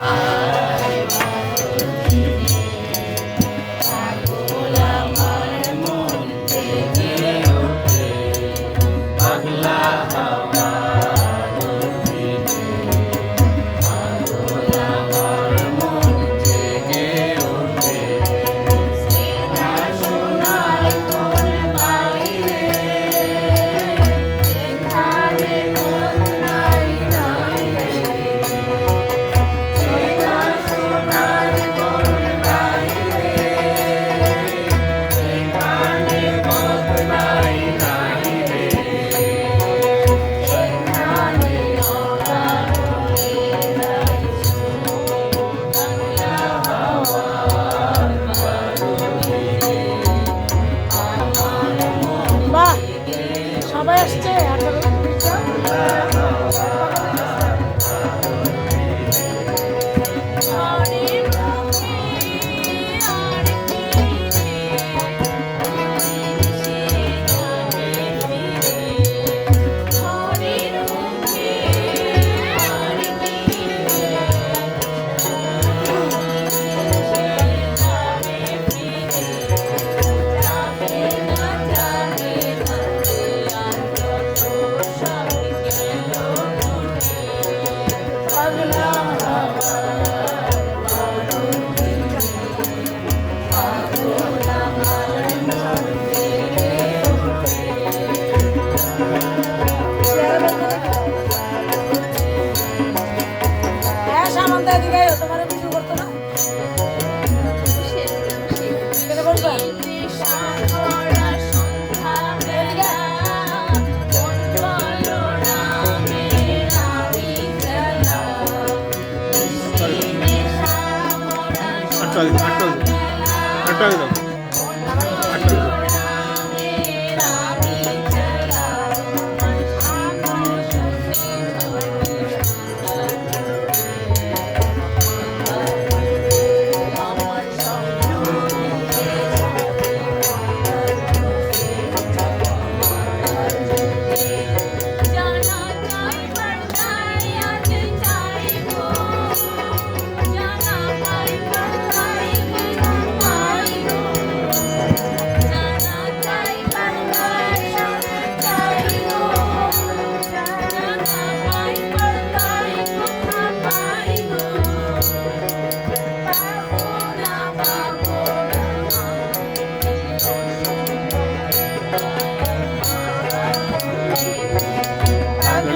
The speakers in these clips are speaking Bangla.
Uh... সবাই আসছে আয়ো, তোমার কিছু করতো না? আটটা আটটা আটটা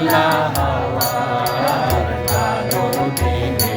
la la la la la